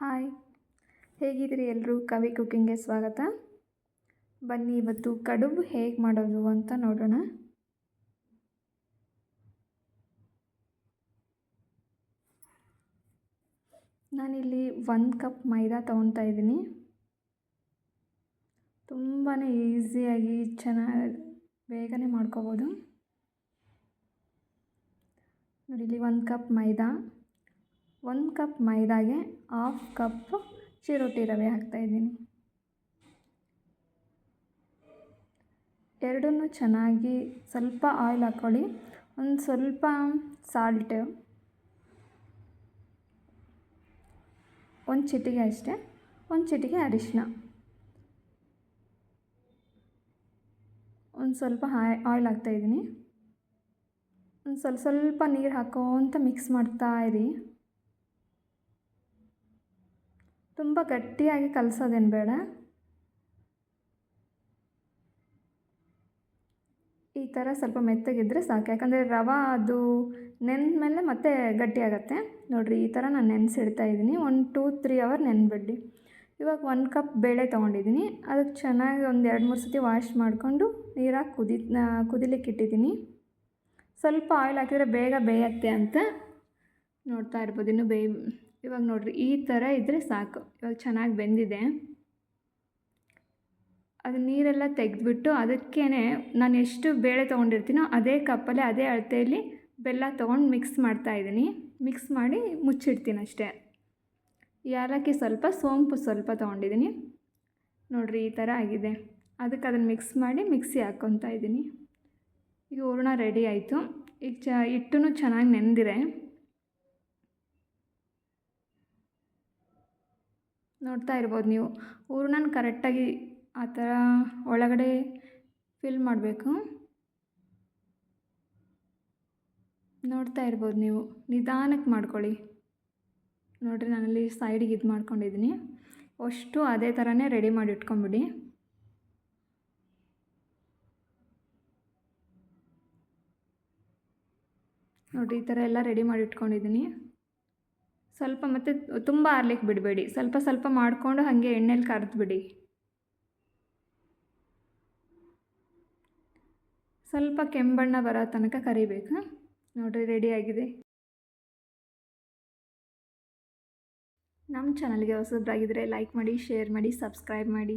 Hi. ಹೇಗಿದ್ದೀರಿ ಎಲ್ಲರೂ ಕವಿ ಕುಕ್ಕಿಂಗ್ಗೆ ಸ್ವಾಗತ. ಬನ್ನಿ ಇವತ್ತು ಕಡುಬು ಹೇಗೆ ಮಾಡೋದು ಅಂತ ನೋಡೋಣ. ನಾನಿಲ್ಲಿ ಒಂದು ಕಪ್ ಮೈದಾ ತೊಗೊತಾ ಇದ್ದೀನಿ. ತುಂಬಾ ಈಸಿಯಾಗಿ ಚೆನ್ನಾಗಿ ಬೇಗನೆ ಮಾಡ್ಕೋಬೋದು. ನೋಡಿ, ಇಲ್ಲಿ ಒಂದು ಕಪ್ ಮೈದಾ. ಒಂದು ಕಪ್ ಮೈದಾಗೆ ಹಾಫ್ ಕಪ್ ಚಿರೋಟಿ ರವೆ ಹಾಕ್ತಾಯಿದ್ದೀನಿ ಎರಡನ್ನೂ ಚೆನ್ನಾಗಿ ಸ್ವಲ್ಪ ಆಯಿಲ್ ಹಾಕ್ಕೊಳ್ಳಿ. ಒಂದು ಸ್ವಲ್ಪ ಸಾಲ್ಟ್ ಒಂದು ಚಿಟಿಗೆ ಅಷ್ಟೇ, ಒಂದು ಚಿಟಿಗೆ ಅರಿಶಿನ ಒಂದು ಸ್ವಲ್ಪ ಹಾಯ್ ಆಯಿಲ್ ಹಾಕ್ತಾಯಿದ್ದೀನಿ ಒಂದು ಸ್ವಲ್ಪ ಸ್ವಲ್ಪ ನೀರು ಹಾಕೋ ಅಂತ ಮಿಕ್ಸ್ ಮಾಡ್ತಾ ಇರಿ. ತುಂಬ ಗಟ್ಟಿಯಾಗಿ ಕಲಸೋದೇನು ಬೇಡ. ಈ ಥರ ಸ್ವಲ್ಪ ಮೆತ್ತಗಿದ್ರೆ ಸಾಕು. ಯಾಕಂದರೆ ರವೆ ಅದು ನೆನೆದ ಮೇಲೆ ಮತ್ತೆ ಗಟ್ಟಿ ನೋಡಿರಿ, ಈ ಥರ ನಾನು ನೆನೆಸಿಡ್ತಾ ಇದ್ದೀನಿ. ಒಂದು ಟೂ ತ್ರೀ ಅವರ್ ನೆನೆಬಿಡಿ ಇವಾಗ ಒಂದು ಕಪ್ ಬೇಳೆ ತೊಗೊಂಡಿದ್ದೀನಿ. ಅದಕ್ಕೆ ಚೆನ್ನಾಗಿ ಒಂದು ಎರಡು, ಮೂರು ಸತಿ ವಾಶ್ ಮಾಡಿಕೊಂಡು ನೀರಾಗಿ ಕುದಿ ಕುದಿಲಿಕ್ಕೆ ಇಟ್ಟಿದ್ದೀನಿ. ಸ್ವಲ್ಪ ಆಯಿಲ್ ಹಾಕಿದರೆ ಬೇಗ ಬೇಯತ್ತೆ ಅಂತ ನೋಡ್ತಾ ಇರ್ಬೋದು. ಇನ್ನು ಬೇಯ್ ಇವಾಗ ನೋಡಿರಿ, ಈ ಥರ ಇದ್ದರೆ ಸಾಕು. ಇವಾಗ ಚೆನ್ನಾಗಿ ಬೆಂದಿದೆ. ಅದು ನೀರೆಲ್ಲ ತೆಗೆದ್ಬಿಟ್ಟು ಅದಕ್ಕೇ ನಾನು ಎಷ್ಟು ಬೇಳೆ ತೊಗೊಂಡಿರ್ತೀನೋ ಅದೇ ಕಪ್ಪಲ್ಲಿ ಅದೇ ಅಳತೆಯಲ್ಲಿ ಬೆಲ್ಲ ತೊಗೊಂಡು ಮಿಕ್ಸ್ ಮಾಡ್ತಾಯಿದ್ದೀನಿ ಮಿಕ್ಸ್ ಮಾಡಿ ಮುಚ್ಚಿಡ್ತೀನಿ ಅಷ್ಟೇ. ಏಲಕ್ಕಿ ಸ್ವಲ್ಪ, ಸೋಂಪು ಸ್ವಲ್ಪ ತೊಗೊಂಡಿದ್ದೀನಿ. ನೋಡಿರಿ, ಈ ಥರ ಆಗಿದೆ. ಅದಕ್ಕೆ ಅದನ್ನು ಮಿಕ್ಸ್ ಮಾಡಿ ಮಿಕ್ಸಿ ಹಾಕ್ಕೊತಾ ಇದ್ದೀನಿ. ಈಗ ಹೂರ್ಣ ರೆಡಿ ಆಯಿತು. ಈಗ ಚ ಹಿಟ್ಟು ಚೆನ್ನಾಗಿ ನೆಂದಿರೆ ನೋಡ್ತಾ ಇರ್ಬೋದು ನೀವು. ಹೂರ್ಣನ ಕರೆಕ್ಟಾಗಿ ಆ ಥರ ಒಳಗಡೆ ಫಿಲ್ ಮಾಡಬೇಕು. ನೋಡ್ತಾ ಇರ್ಬೋದು ನೀವು. ನಿಧಾನಕ್ಕೆ ಮಾಡ್ಕೊಳ್ಳಿ. ನೋಡಿರಿ ನಾನಲ್ಲಿ ಸೈಡಿಗೆ ಇದು ಮಾಡ್ಕೊಂಡಿದ್ದೀನಿ ಅಷ್ಟು ಅದೇ ಥರನೇ ರೆಡಿ ಮಾಡಿ ಇಟ್ಕೊಂಬಿಡಿ. ನೋಡಿರಿ ಈ ಥರ ಎಲ್ಲ ರೆಡಿ ಮಾಡಿ ಇಟ್ಕೊಂಡಿದ್ದೀನಿ ಸ್ವಲ್ಪ ಮತ್ತೆ ತುಂಬ ಆರ್ಲಿಕ್ಕೆ ಬಿಡಬೇಡಿ. ಸ್ವಲ್ಪ ಸ್ವಲ್ಪ ಮಾಡಿಕೊಂಡು ಹಾಗೆ ಎಣ್ಣೆಲಿ ಕರೆದ್ಬಿಡಿ. ಸ್ವಲ್ಪ ಕೆಂಬಣ್ಣ ಬರೋ ತನಕ ಕರಿಬೇಕು. ನೋಡಿರಿ ರೆಡಿಯಾಗಿದೆ ನಮ್ಮ ಚಾನಲ್ಗೆ ಹೊಸಬ್ರಾಗಿದ್ದರೆ ಲೈಕ್ ಮಾಡಿ ಶೇರ್ ಮಾಡಿ ಸಬ್ಸ್ಕ್ರೈಬ್ ಮಾಡಿ.